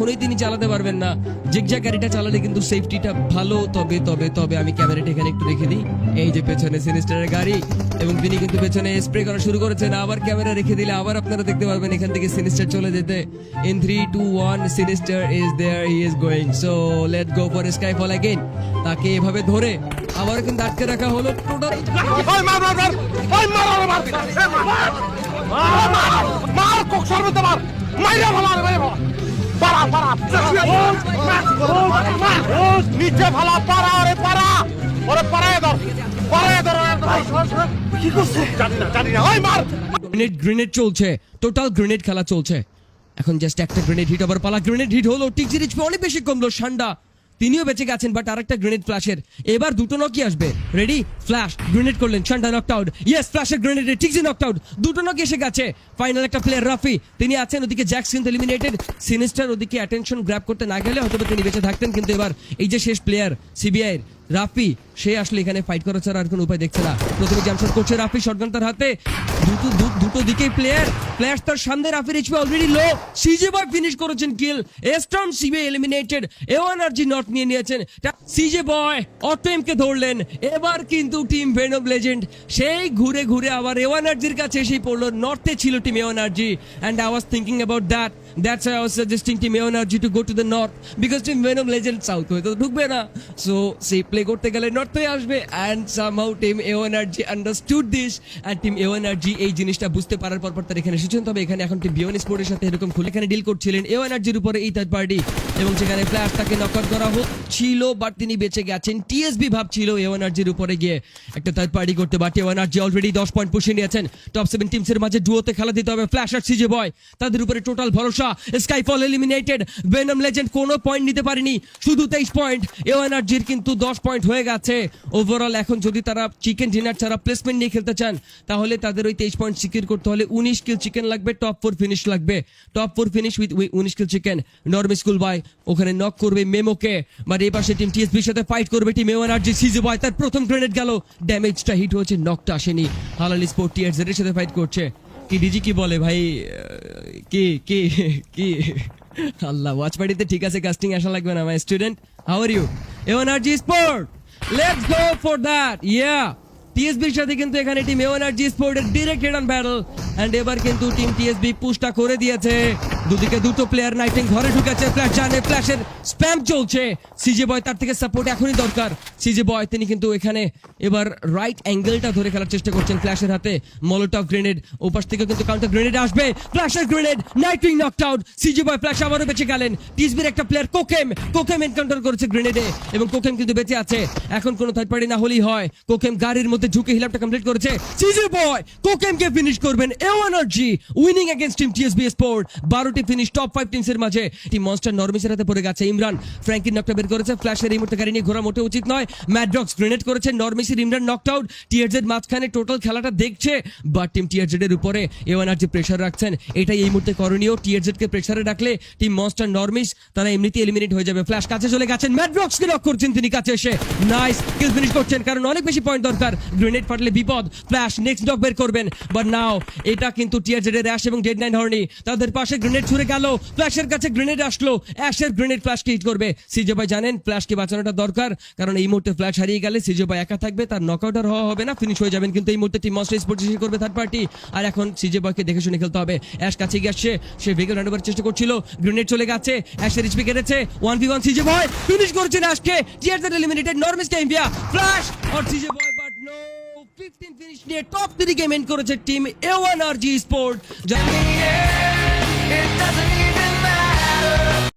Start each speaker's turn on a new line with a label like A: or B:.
A: কখনোই তিনি চালাতে পারবেন না। জিগজ্যাগ গাড়িটা চালালে কিন্তু সেফটিটা ভালো। তবে তবে তবে আমি ক্যামেরাটা এখানে একটু রেখে দিই। এই যে পেছনে সিনিস্টারের গাড়ি এবং তিনি কিন্তু পেছনে স্প্রে করা শুরু করেছেন। আবার ক্যামেরা রেখে দিলে আবার আপনারা দেখতে পারবেন এখান থেকে সিনিস্টার চলে যেতে। In three two one sinister is there he is going so let go for sky fall again তাকে এভাবে ধরে আবার কিন্তু আটকে রাখা হলো। টোটাল
B: মার কক মার! মাইরা ভালো মাইরা ভালো পারা পারা নিচে ভালো ওরে পারা ওরে ধর ধর কি করছে? জানি না জানি না। ওই মার।
A: গ্রেনেড গ্রেনেড চলছে। টোটাল গ্রেনেড খেলা চলছে। এখন জাস্ট একটা গ্রেনেড হিট আবার পালা। গ্রেনেড হিট হলো টিকজি রিচ অনেক বেশি কমলো সান্ডা। তিনিও বেঁচে গেছেন বাট আরেকটা গ্রেনেড ফ্ল্যাশের এবার দুটো নকি আসবে। রেডি ফ্ল্যাশ গ্রেনেড করলেন। সান্ডা নকড আউট ইয়েস ফ্ল্যাশের গ্রেনেডে যে নকড আউট দুটো নকি এসে গেছে। ফাইনাল একটা প্লেয়ার রাফি তিনি আছেন ওদিকে জ্যাক কিন্তু এলিমিনেটেড সিনিস্টার ওদিকে অ্যাটেনশন গ্র্যাব করতে না গেলে হয়তো তিনি বেঁচে থাকতেন, কিন্তু এবার এই যে শেষ প্লেয়ার সিবিআই রাফি, সে আসলে এখানে ফাইট করা ছাড়া আর কোনো উপায় দেখছে না। প্রথমে জামশট করছে রাফি শটগান তার হাতে। দুটো দুটো প্লেয়ার প্লেয়ার তার সামনে রাফির এইচপি অলরেডি লো সিজে বয় ফিনিশ করেছেন কিল এস্টন সিবি এলিমিনেটেড এওয়ানার্জি নট নিয়ে নিয়েছেন। সিজে বয় অটোএম কে ধরলেন। এবার কিন্তু টিম ভেনম লেজেন্ড সেই ঘুরে ঘুরে আবার এওয়ানার্জির কাছে এসেই পড়ল। নর্থে ছিল team A one energy and I was thinking about that that's I was suggesting team A one energy to go to the north because team when venom legend south হয়ে তো ঢুকবে না। সো সেই প্লে করতে গেলে নর্থে আসবে and somehow team A one energy understood this and team A one energy এই জিনিসটা বুঝতে পারার পর পর তারা এখানে এসেছেন। তবে এখানে এখন টিম বিওন স্পোর্টের সাথে এরকম খুলে এখানে ডিল করছিলেন এওয়ানার্জির উপরে এই থার্ড পার্টি এবং সেখানে প্লেয়ার তাকে নকআউট করা হচ্ছিল বাট তিনি বেঁচে গেছেন। টিএসবি ভাবছিল এওয়ানার্জির উপরে গিয়ে একটা থার্ড পার্টি করতে but A one energy already দশ পয়েন্ট পুষে নিয়েছেন। টপ সেভেন টিমসের মাঝে ডুয়োতে খেলা দিতে হবে। ফ্ল্যাশ আর সিজে বয় তাদের উপরে টোটাল ভরসা। স্কাইফল এলিমিনেটেড বেনম লেজেন্ড কোনো পয়েন্ট নিতে পারেনি। শুধু তেইশ পয়েন্ট এওয়ানার্জির কিন্তু দশ পয়েন্ট হয়ে গেছে। ওভারঅল এখন যদি তারা চিকেন ডিনার ছাড়া প্লেসমেন্ট নিয়ে খেলতে চান, তাহলে তাদের ওই তেইশ পয়েন্ট সিকিউর করতে হলে উনিশ কিল চিকেন লাগবে টপ ফোর ফিনিশ লাগবে। টপ ফোর ফিনিশ উইথ উনিশ kill chicken norm school by ওখানে নক করবে মেমোকে বাট এই পাশে টিম টিএসবির সাথে ফাইট করবে টিম এওয়ানার্জি সিজে বয় তার প্রথম গ্রেনেড গেল। ড্যামেজটা হিট হয়েছে নকটা আসেনি। হালালি স্পোর্ট টিয়ার্স এর সাথে ফাইট করছে। কি ডিজি কি বলে ভাই? কি কি কি? আল্লাহ ওয়াচ পার্টিতে ঠিক আছে কাস্টিং আসা লাগবে না my student how are you A one energy sport let's go for that yeah টিএসবির সাথে কিন্তু এখানে team energy স্পোর্টের direct head on battle end এবার কিন্তু টিম টিএসবি পুশটা করে দিয়েছে। দুদিকে দুটো প্লেয়ার নাইটিং ঘরে ঢুকেছে ফ্ল্যাশ জানে ফ্ল্যাশের স্প্যাম চলছে। সিজে বয় তার থেকে সাপোর্ট এখনই দরকার। সিজে বয় তিনি কিন্তু এখানে এবার রাইট অ্যাঙ্গেলটা ধরে খেলার চেষ্টা করছেন ফ্ল্যাশের হাতে। মলোটফ গ্রেনেড ওপাশ থেকে কিন্তু কাউন্টার গ্রেনেড আসবে। ফ্ল্যাশের grenade Nightwing knocked out CJ boy flash আবারও বেঁচে গেলেন। টিসবির একটা প্লেয়ার কোকেম কোকেম এনকাউন্টার করেছে গ্রেনেডে এবং কোকেম কিন্তু বেঁচে আছে। এখন কোনো থার্ড পার্টি না হলেই হয়। কোকেম গাড়ির মধ্যে ঝুঁকে হিলাপটা কমপ্লিট করেছে। সিজে বয় কোকেমকে ফিনিশ করবেন A one energy winning against team TSB sport বারোটি ফিনিশ টপ ফাইভ টিমসের মাঝে। টিম মনস্টার নরমিসের হাতে পড়ে গেছে ইমরান। ফ্র্যাঙ্কিন নকটা বের করেছে ফ্ল্যাশের এই মুহূর্তে গাড়ি নিয়ে ঘোরা মোটে উচিত নয়। ম্যাড্রক্স গ্রেনেড করেছে নরমিসের ইমরান নকড আউট টিয়ারজেড মাঝখানে টোটাল খেলাটা দেখছে বাট টিম টিয়ারজেড এর উপরে এও এনার্জি প্রেশার রাখছেন, এটাই এই মুহূর্তে করণীয়। টিয়ারজেড কে প্রেশারে রাখলে টিম মনস্টার নরমিস তারা এমনিতে এলিমিনেট হয়ে যাবে। ফ্ল্যাশ কাছে চলে গেছেন ম্যাড্রক্স কে লক করছেন তিনি কাছে এসে। নাইস কিল ফিনিশ করছেন, কারণ অনেক বেশি পয়েন্ট দরকার। গ্রেনেড ফাটলে বিপদ ফ্ল্যাশ নেক্সট ডক বের করবেন। বাট নাও এটা কিন্তু টিয়ার জেডের অ্যাশ এবং ডেড নাইন হর্নি তাদের পাশে গ্রেনেড ছুড়ে গেল। ফ্ল্যাশের কাছে গ্রেনেড আসলো। অ্যাশের গ্রেনেড ফ্ল্যাশকে হিট করবে। সিজে ভাই জানেন ফ্ল্যাশকে বাঁচানোটা দরকার। কারণ এই মুহূর্তে ফ্ল্যাশ হারিয়ে গেলে সিজে ভাই একা থাকবে, তার নকআউটার হওয়া হবে না। ফিনিশ হয়ে যাবেন কিন্তু এই মুহূর্তে টিম মস্টার স্পোর্টস করবে থার্ড পার্টি আর এখন সিজে বয়কে দেখে শুনে খেলতে হবে। অ্যাশ কাছে গিয়ে আসছে। সে ভেগেল রান্ডাবার চেষ্টা করছিল। গ্রেনেড চলে গেছে। অ্যাশের এইচপি কেটেছে। One v one CJ boy finish করেছেন অ্যাশকে টিয়ার জেড এলিমিনেটেড নর্মিস ক্যাম্পিয়া flash R CJ boy but no 15 finish নিয়ে টপ 3 গেম এন্ড করেছে team A one R G sport
C: It doesn't even matter.